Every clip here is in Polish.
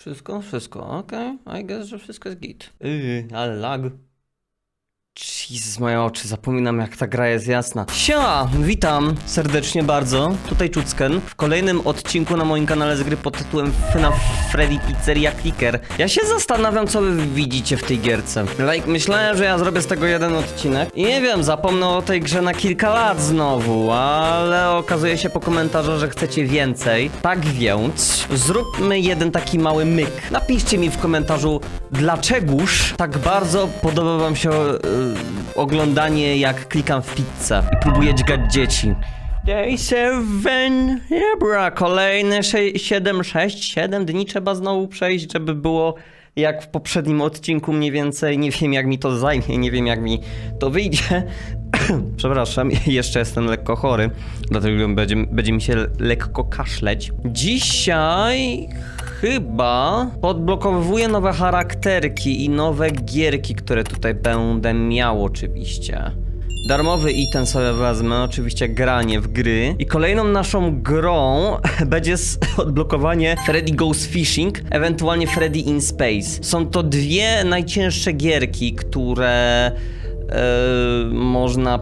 Wszystko, wszystko, okej. I guess, że wszystko jest git. Yy, ale lag. Jezus, moje oczy, zapominam jak ta gra jest jasna. Siema, witam serdecznie bardzo. Tutaj Czucken w kolejnym odcinku na moim kanale z gry pod tytułem FNAF Freddy Pizzeria Clicker. Ja się zastanawiam, co wy widzicie w tej gierce. Like, myślałem, że ja zrobię z tego jeden odcinek i nie wiem, zapomnę o tej grze na kilka lat znowu, ale okazuje się po komentarzach, że chcecie więcej. Tak więc zróbmy jeden taki mały myk. Napiszcie mi w komentarzu, dlaczegoż tak bardzo podoba wam się e, oglądanie jak klikam w pizzę i próbuję dźgać dzieci. Day 7, dobra, kolejne 7, 6, 7 dni trzeba znowu przejść, żeby było jak w poprzednim odcinku mniej więcej. Nie wiem jak mi to zajmie, nie wiem jak mi to wyjdzie. Przepraszam, jeszcze jestem lekko chory, dlatego będzie, będzie mi się lekko kaszleć. Dzisiaj chyba podblokowuję nowe charakterki i nowe gierki, które tutaj będę miał oczywiście. Darmowy item sobie wezmę, oczywiście granie w gry. I kolejną naszą grą będzie odblokowanie Freddy Goes Fishing, ewentualnie Freddy in Space. Są to dwie najcięższe gierki, które e, można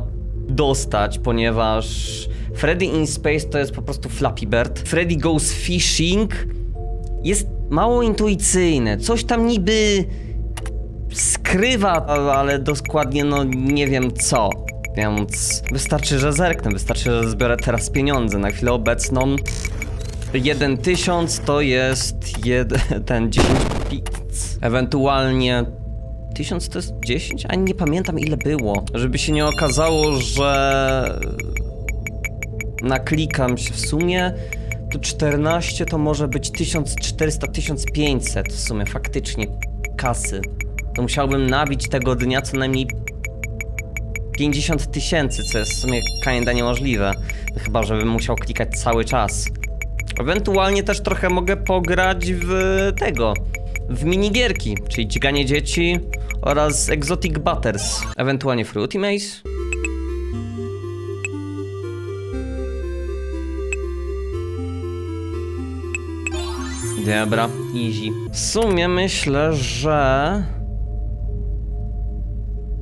dostać, ponieważ Freddy in Space to jest po prostu Flappy Bird. Freddy Goes Fishing jest mało intuicyjne. Coś tam niby skrywa, ale dokładnie no nie wiem co. Więc wystarczy, że zerknę, wystarczy, że zbiorę teraz pieniądze. Na chwilę obecną 1000 to jest jed, ten 10 pizz. Ewentualnie 1000 to jest 10? Ani nie pamiętam ile było. Żeby się nie okazało, że naklikam się w sumie 14 to może być 1400-1500 w sumie faktycznie kasy. To musiałbym nabić tego dnia co najmniej 50 tysięcy, co jest w sumie kinda niemożliwe. Chyba, żebym musiał klikać cały czas. Ewentualnie też trochę mogę pograć w tego, w minigierki, czyli dźganie dzieci oraz Exotic Butters, ewentualnie Fruity Maze. Dobra, easy. W sumie myślę, że...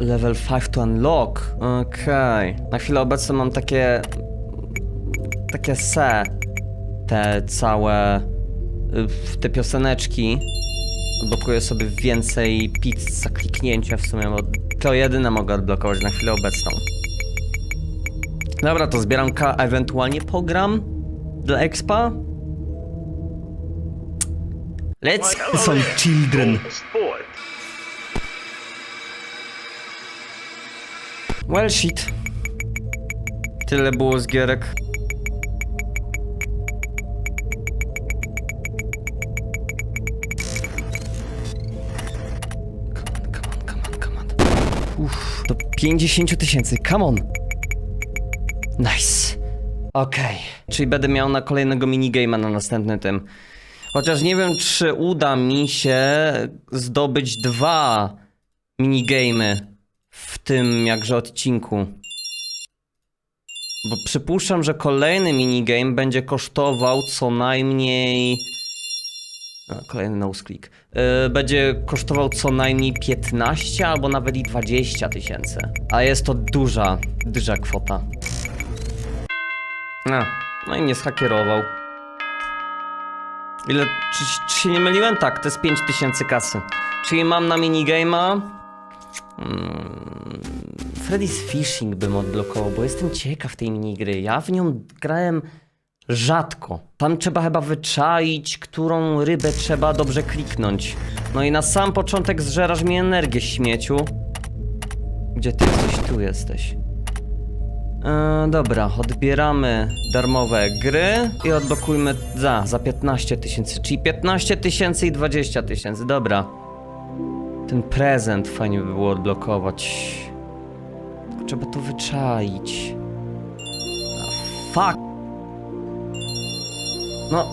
Level 5 to unlock. Okej. Na chwilę obecną mam takie... Takie se. Te całe... Te pioseneczki. Odblokuję sobie więcej pizz za kliknięcie w sumie, bo to jedyne mogę odblokować na chwilę obecną. Dobra, to zbieram K, ewentualnie pogram dla expa. Let's some children. Well shit. Tyle było z gierek. Come on, come on, come on, come on. Uff, do 50 tysięcy, come on. Nice. Okej. Czyli będę miał na kolejnego minigame'a na następny tym. Chociaż nie wiem, czy uda mi się zdobyć dwa minigamy w tym jakże odcinku. Bo przypuszczam, że kolejny minigame będzie kosztował co najmniej. A, kolejny nose-click. Yy, będzie kosztował co najmniej 15 albo nawet i 20 tysięcy. A jest to duża, duża kwota. No, no i mnie zhakierował. Ile, czy, czy się nie myliłem? Tak, to jest 5000 kasy. Czyli mam na minigame'a Mm, Freddy's Fishing bym odblokował, bo jestem ciekaw tej minigry. Ja w nią grałem rzadko. Tam trzeba chyba wyczaić, którą rybę trzeba dobrze kliknąć. No i na sam początek zżerasz mi energię, śmieciu. Gdzie ty jesteś? Tu jesteś. E, dobra, odbieramy darmowe gry i odblokujmy za, za 15 tysięcy, czyli 15 tysięcy i 20 tysięcy, dobra. Ten prezent fajnie by było odblokować. Trzeba to wyczaić. Fuck! No,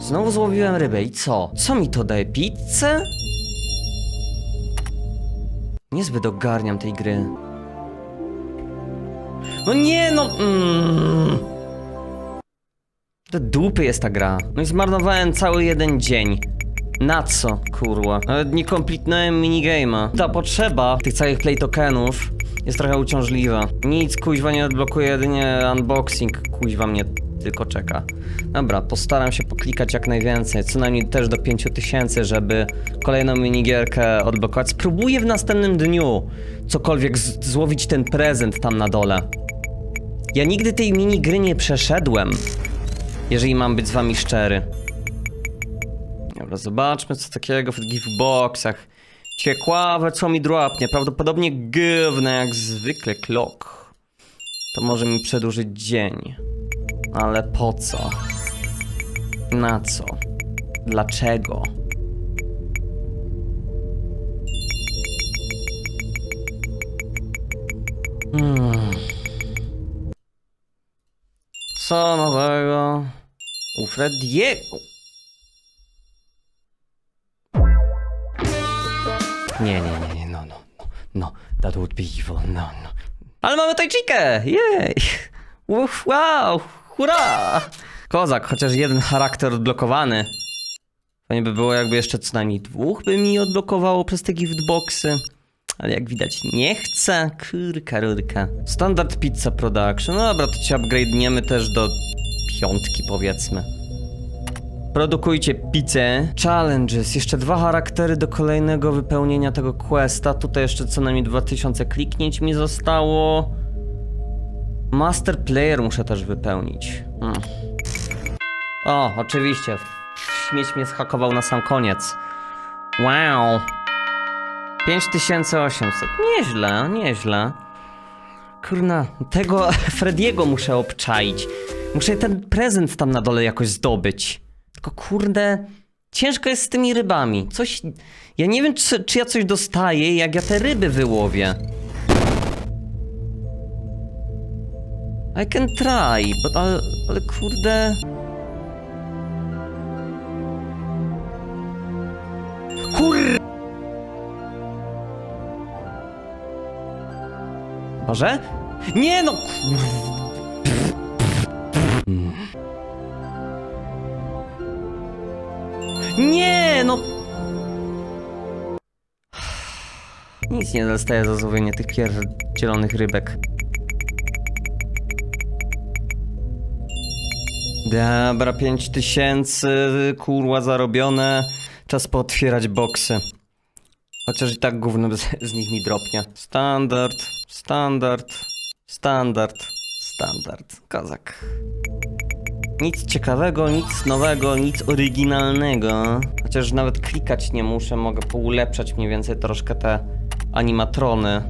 znowu złowiłem rybę i co? Co mi to daje? Pizzę? Niezbyt ogarniam tej gry. No nie no! Mm. Do dupy jest ta gra. No i zmarnowałem cały jeden dzień. Na co, kurwa? Nawet nie komplitnąłem minigame'a. Ta potrzeba tych całych play tokenów jest trochę uciążliwa. Nic kuźwa nie odblokuje, jedynie unboxing kuźwa mnie tylko czeka. Dobra, postaram się poklikać jak najwięcej, co najmniej też do 5000, żeby kolejną minigierkę odblokować. Spróbuję w następnym dniu cokolwiek złowić ten prezent tam na dole. Ja nigdy tej minigry nie przeszedłem, jeżeli mam być z wami szczery. Dobra, zobaczmy co takiego w giftboxach. Ciekawe co mi drapnie, prawdopodobnie gówne jak zwykle klok. To może mi przedłużyć dzień. Ale po co? Na co? Dlaczego? Hmm. Co nowego? U Frediego. Nie, nie, nie, nie, no, no, no, no, that would be evil, no, no. Ale mamy tajczykę! Jej! Uff, Wow! Hurra! Kozak, chociaż jeden charakter odblokowany. Fajnie by było, jakby jeszcze co najmniej dwóch by mi odblokowało przez te giftboxy. Ale jak widać nie chcę. Kurka, rurka. Standard Pizza Production. No dobra, to ci upgrade'niemy też do piątki powiedzmy. Produkujcie pizzę. Challenges. Jeszcze dwa charaktery do kolejnego wypełnienia tego questa. Tutaj jeszcze co najmniej 2000 kliknięć mi zostało. Master Player muszę też wypełnić. Hmm. O, oczywiście. Śmieć mnie zhakował na sam koniec. Wow. 5800. Nieźle, nieźle. Kurna, tego Frediego muszę obczaić. Muszę ten prezent tam na dole jakoś zdobyć. Tylko kurde, ciężko jest z tymi rybami. Coś. Ja nie wiem, czy, czy ja coś dostaję, jak ja te ryby wyłowię. I can try, but ale, ale kurde. Może? Nie no! Nie no! Nic nie dostaję za złowienie tych pierdzielonych rybek. Dobra, 5000 kurła zarobione. Czas pootwierać boksy. Chociaż i tak gówno z, z nich mi dropnie. Standard, standard, standard, standard. Kozak. Nic ciekawego, nic nowego, nic oryginalnego. Chociaż nawet klikać nie muszę, mogę poulepszać mniej więcej troszkę te animatrony.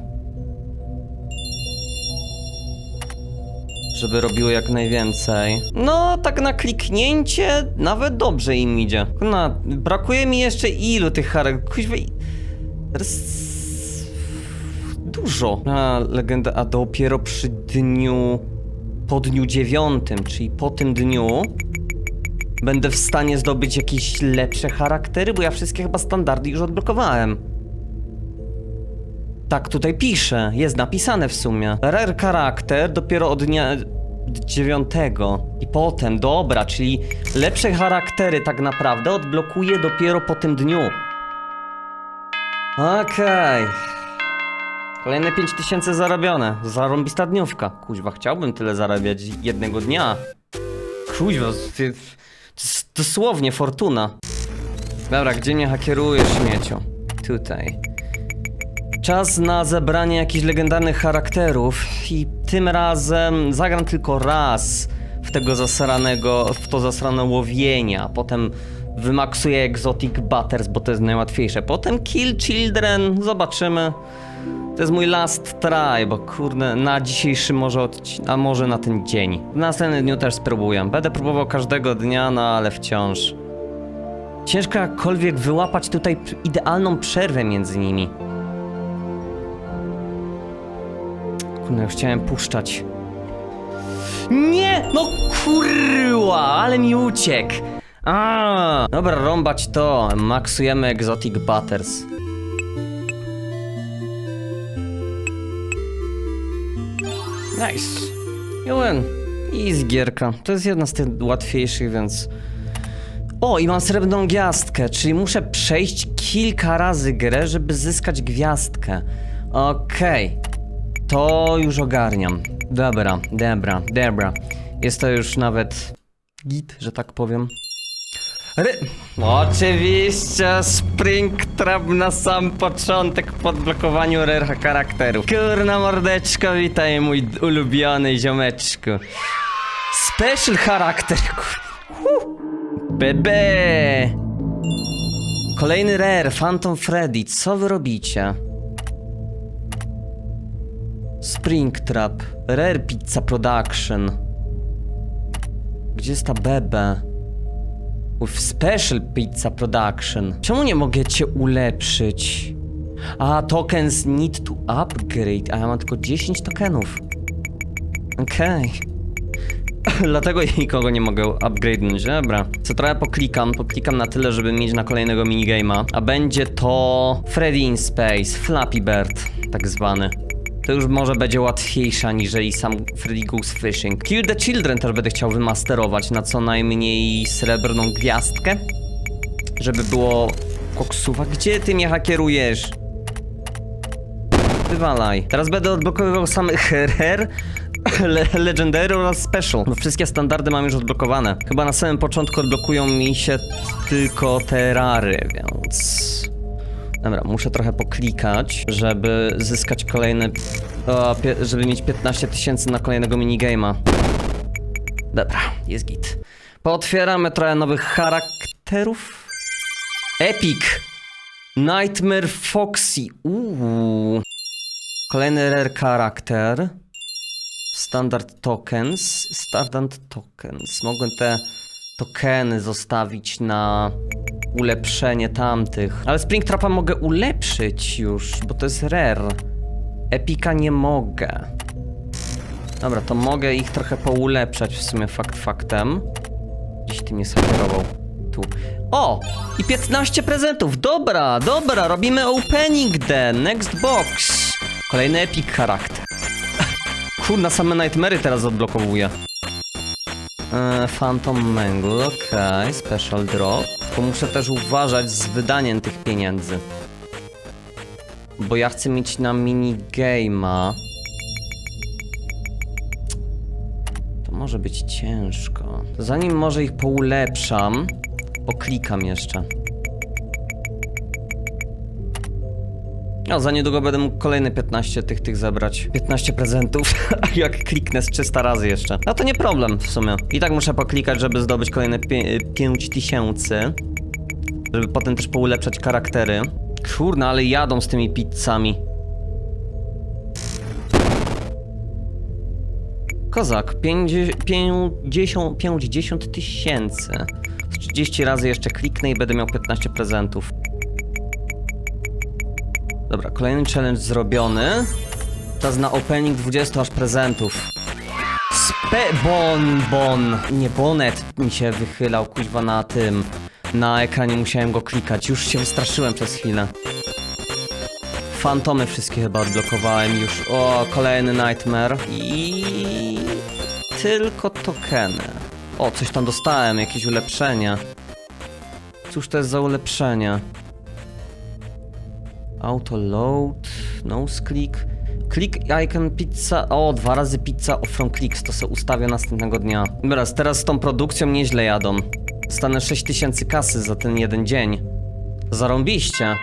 Żeby robiły jak najwięcej. No, tak na kliknięcie nawet dobrze im idzie. No, brakuje mi jeszcze ilu tych charakterów. Dużo. A, legenda, a dopiero przy dniu. Po dniu dziewiątym, czyli po tym dniu. Będę w stanie zdobyć jakieś lepsze charaktery, bo ja wszystkie chyba standardy już odblokowałem. Tak tutaj pisze, jest napisane w sumie. Rare charakter dopiero od dnia dziewiątego. I potem, dobra, czyli lepsze charaktery tak naprawdę odblokuję dopiero po tym dniu. Okej. Kolejne 5000 zarobione. Zarąbista dniówka. Kuźwa, chciałbym tyle zarabiać jednego dnia. Kuźwa, ty, to jest dosłownie fortuna. Dobra, gdzie mnie hakierujesz, śmieciu? Tutaj. Czas na zebranie jakichś legendarnych charakterów i tym razem zagram tylko raz w tego zasranego, w to zasrane łowienie, a potem wymaksuję Exotic Butters, bo to jest najłatwiejsze. Potem Kill Children, zobaczymy. To jest mój last try, bo kurde, na dzisiejszy może odci- a może na ten dzień. W następnym dniu też spróbuję. Będę próbował każdego dnia, no ale wciąż. Ciężko jakkolwiek wyłapać tutaj idealną przerwę między nimi. Kurde, już chciałem puszczać. Nie! No kurwa, ale mi uciekł! A, dobra, rąbać to. Maksujemy Exotic Butters. Nice. You win. Easy gierka. To jest jedna z tych łatwiejszych, więc O, i mam srebrną gwiazdkę, czyli muszę przejść kilka razy grę, żeby zyskać gwiazdkę. Okej. To już ogarniam. Dobra, dobra, dobra. Jest to już nawet git, że tak powiem. Ry... Oczywiście Springtrap na sam początek po odblokowaniu rare charakterów. Kurna mordeczko, witaj mój ulubiony ziomeczku. Special charakter. Huh. Bebe. Kolejny rare, Phantom Freddy. Co wy robicie? Springtrap, Rare Pizza Production. Gdzie jest ta bebe? With Special Pizza Production. Czemu nie mogę cię ulepszyć? A, tokens need to upgrade. A ja mam tylko 10 tokenów. Okej. Dlatego nikogo nie mogę upgrade'nąć, dobra. Co trochę poklikam, poklikam na tyle, żeby mieć na kolejnego minigame'a. A będzie to Freddy in Space, Flappy Bird, tak zwany. To już może będzie łatwiejsze aniżeli sam Freddy Goes Fishing. Kill the Children też będę chciał wymasterować na co najmniej srebrną gwiazdkę. Żeby było koksuwa. Gdzie ty mnie hakierujesz? Wywalaj. Teraz będę odblokowywał samych rare, le legendary oraz special. Bo wszystkie standardy mam już odblokowane. Chyba na samym początku odblokują mi się tylko te rary, więc... Dobra, muszę trochę poklikać, żeby zyskać kolejne... O, żeby mieć 15 tysięcy na kolejnego minigame'a. Dobra, jest git. Pootwieramy trochę nowych charakterów. Epic! Nightmare Foxy. Uuu. Kolejny rare charakter. Standard tokens. Standard tokens. Mogłem te tokeny zostawić na ulepszenie tamtych. Ale Springtrapa mogę ulepszyć już, bo to jest rare. Epika nie mogę. Dobra, to mogę ich trochę poulepszać w sumie fakt faktem. Gdzieś ty mnie skierował. Tu. O! I 15 prezentów! Dobra, dobra, robimy opening then. Next box. Kolejny epic charakter. Kurna, same Nightmary teraz odblokowuję. E, Phantom Mangle, okej, special drop. Tylko muszę też uważać z wydaniem tych pieniędzy. Bo ja chcę mieć na minigame'a. To może być ciężko. Zanim może ich poulepszam, poklikam jeszcze. No, za niedługo będę mógł kolejne 15 tych, tych zebrać. 15 prezentów, jak kliknę z 300 razy jeszcze. No to nie problem w sumie. I tak muszę poklikać, żeby zdobyć kolejne 5000. Żeby potem też poulepszać charaktery. Kurna, ale jadą z tymi pizzami. Kozak, 50 50 50 tysięcy. Z 30 razy jeszcze kliknę i będę miał 15 prezentów. Dobra, kolejny challenge zrobiony. Czas na opening 20 aż prezentów. Spe... Bon, bon. Nie, bonet mi się wychylał, kuźwa, na tym. Na ekranie musiałem go klikać. Już się wystraszyłem przez chwilę. Fantomy wszystkie chyba odblokowałem już. O, kolejny Nightmare. I... Tylko tokeny. O, coś tam dostałem, jakieś ulepszenie. Cóż to jest za ulepszenie? Auto load, nose click. Click icon pizza. O, dwa razy pizza from clicks. To sobie ustawię następnego dnia. Teraz, teraz z tą produkcją nieźle jadą. Stanę 6000 kasy za ten jeden dzień. Zarąbiście.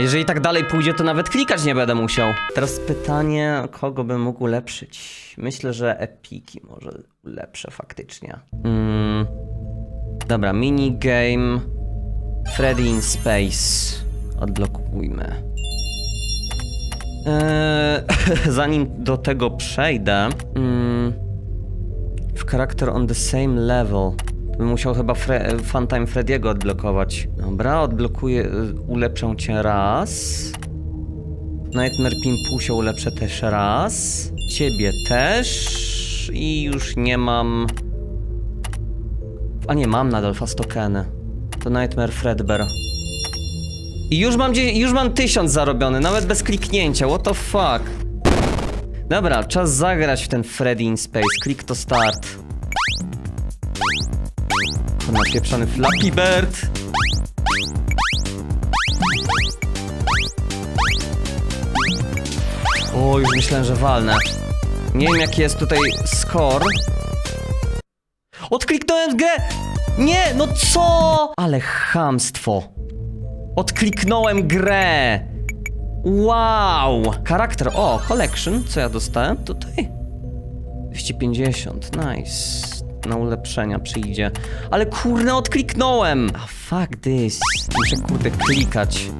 Jeżeli tak dalej pójdzie, to nawet klikać nie będę musiał. Teraz pytanie, kogo bym mógł ulepszyć? Myślę, że epiki może ulepszę faktycznie. Mm. Dobra, minigame. Freddy in Space. Odblokujmy. Eee, zanim do tego przejdę, mm, w charakter on the same level. Bym musiał chyba Fre Funtime Freddy'ego odblokować. Dobra, odblokuję, y, ulepszę cię raz. Nightmare Pimpusia ulepszę też raz. Ciebie też. I już nie mam... A nie, mam nadal fast tokeny. To Nightmare Fredbear. I już mam, już mam tysiąc zarobiony, nawet bez kliknięcia, what the fuck. Dobra, czas zagrać w ten Freddy in Space. Click to start. Ten napieprzony Flappy Bird. O, już myślałem, że walnę. Nie wiem, jaki jest tutaj score. Odkliknąłem grę! Nie, no co? Ale chamstwo. Odkliknąłem grę. Wow! Charakter, o, collection, co ja dostałem tutaj? 250, nice. Na ulepszenia przyjdzie. Ale kurde, odkliknąłem! A fuck this. Muszę kurde klikać.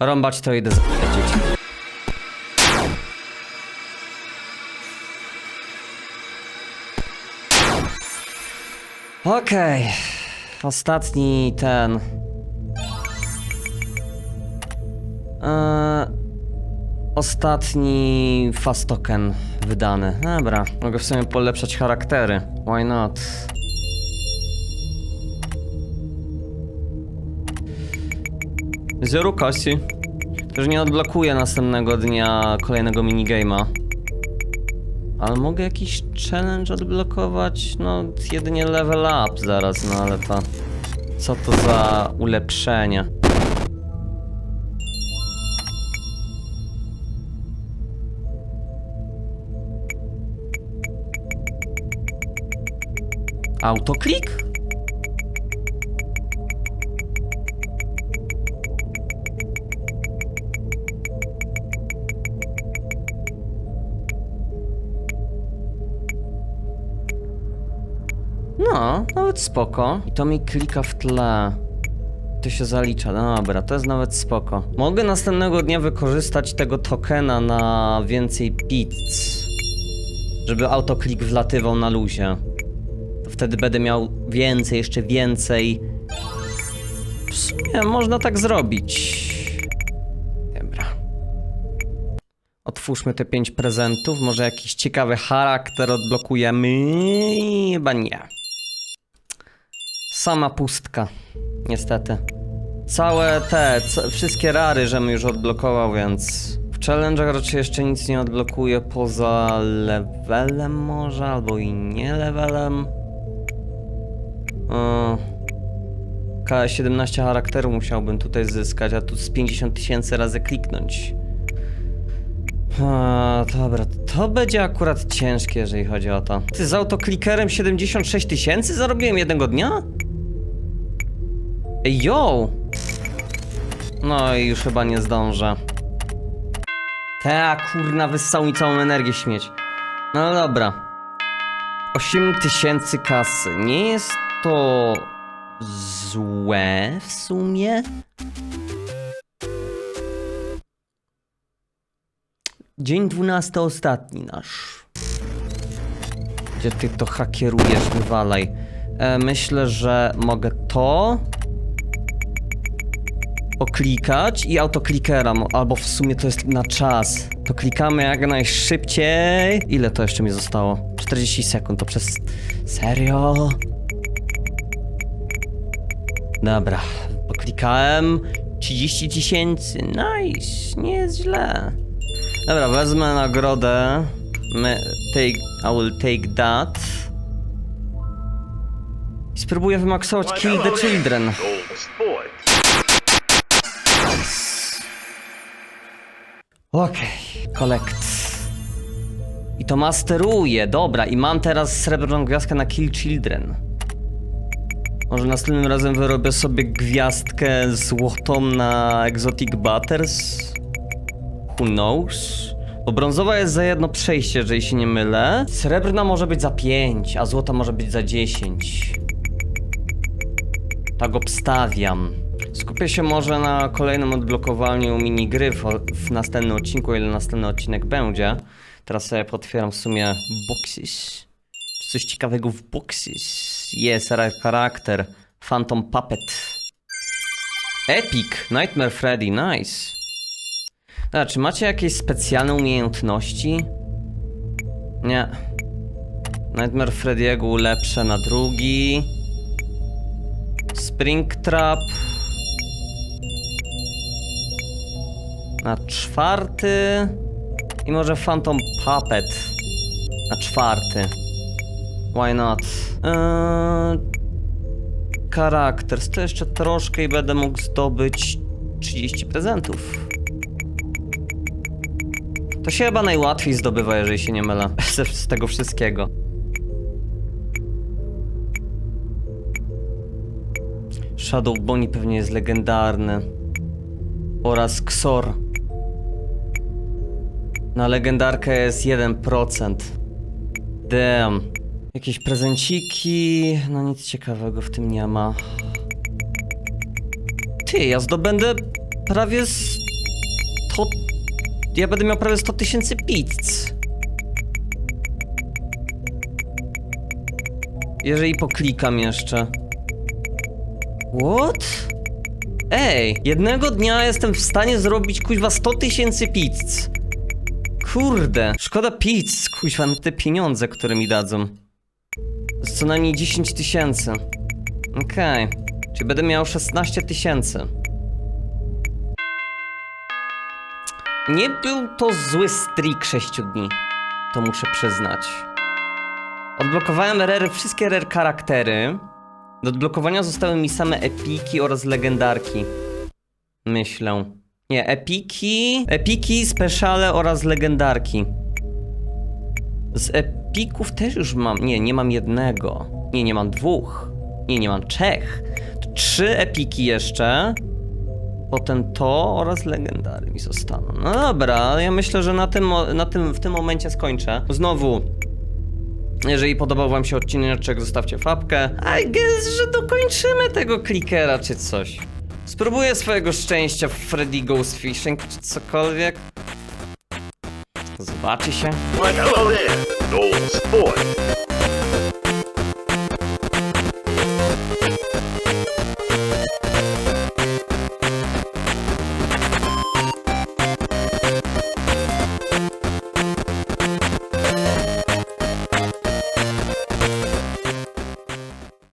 Rąbać to idę zapłacić. Okej. Ostatni ten. Eee, ostatni fast token wydany. Dobra, mogę w sumie polepszać charaktery. Why not? Zero Kasi. Że nie odblokuję następnego dnia kolejnego minigame'a. Ale mogę jakiś challenge odblokować? No, jedynie level up zaraz, no ale to... Co to za ulepszenie? Autoklik? No, nawet spoko. I to mi klika w tle. To się zalicza. Dobra, to jest nawet spoko. Mogę następnego dnia wykorzystać tego tokena na więcej pizz. Żeby autoklik wlatywał na luzie. To wtedy będę miał więcej, jeszcze więcej. W sumie można tak zrobić. Dobra. Otwórzmy te pięć prezentów. Może jakiś ciekawy charakter odblokujemy. Chyba nie. Sama pustka. Niestety. Całe te, wszystkie rary, żem już odblokował, więc... W challenge'ach raczej jeszcze nic nie odblokuję poza levelem może, albo i nie levelem. O. K17 charakteru musiałbym tutaj zyskać, a tu z 50 tysięcy razy kliknąć. A, dobra, to będzie akurat ciężkie, jeżeli chodzi o to. Ty z autoklikerem 76 tysięcy zarobiłem jednego dnia? Yo! No i już chyba nie zdążę. Ta kurna wyssał mi całą energię śmieć. No dobra. 8 tysięcy kasy. Nie jest to złe w sumie. Dzień 12 ostatni nasz. Gdzie ty to hakierujesz, wywalaj. E, myślę, że mogę to oklikać i autoklikera, mo- albo w sumie to jest na czas. To klikamy jak najszybciej. Ile to jeszcze mi zostało? 40 sekund, to przez... Serio? Dobra, poklikałem. 30 tysięcy, nice, nie jest źle. Dobra, wezmę nagrodę. My, take, I will take that. I spróbuję wymaksować Kill the Children. Okej, collect. I to masteruję, dobra, i mam teraz srebrną gwiazdkę na Kill Children. Może następnym razem wyrobię sobie gwiazdkę złotą na Exotic Butters? Who knows? Bo brązowa jest za jedno przejście, jeżeli się nie mylę. Srebrna może być za 5, a złota może być za 10. Tak obstawiam. Skupię się może na kolejnym odblokowaniu minigry w, w następnym odcinku, ile następny odcinek będzie. Teraz sobie potwieram w sumie boxes. Coś ciekawego w boxes. Jest ra- charakter. Phantom Puppet. Epic. Nightmare Freddy. Nice. Dobra, czy macie jakieś specjalne umiejętności? Nie. Nightmare Freddy'ego ulepszę na drugi. Springtrap. Na czwarty. I może Phantom Puppet. Na czwarty. Why not? Eee, Charakter. To jeszcze troszkę i będę mógł zdobyć 30 prezentów. To się chyba najłatwiej zdobywa, jeżeli się nie mylę. Z tego wszystkiego. Shadow Bonnie pewnie jest legendarny. Oraz Xor. Na legendarkę jest 1%. Damn. Jakieś prezenciki. No nic ciekawego w tym nie ma. Ty, ja zdobędę prawie 100... Ja będę miał prawie 100 tysięcy pizz. Jeżeli poklikam jeszcze. What? Ej, jednego dnia jestem w stanie zrobić kuźwa 100 tysięcy pizz. Kurde, szkoda pizz, kuźwa, na te pieniądze, które mi dadzą. Jest co najmniej 10 tysięcy. Okej, czyli będę miał 16 tysięcy. Nie był to zły streak 6 dni. To muszę przyznać. Odblokowałem RR, wszystkie RR charaktery. Do odblokowania zostały mi same epiki oraz legendarki. Myślę. Nie, epiki, epiki, speciale oraz legendarki. Z epików też już mam. Nie, nie mam jednego. Nie, nie mam dwóch. Nie, nie mam trzech. Trzy epiki jeszcze. Potem to oraz legendary mi zostaną. No dobra, ja myślę, że na tym, na tym, w tym momencie skończę. Znowu, jeżeli podobał wam się odcinek, zostawcie fapkę. I guess, że dokończymy tego klikera czy coś. Spróbuję swojego szczęścia w Freddy Ghost Fishing czy cokolwiek. Zobaczy się. Why, hello there, Noel Sport.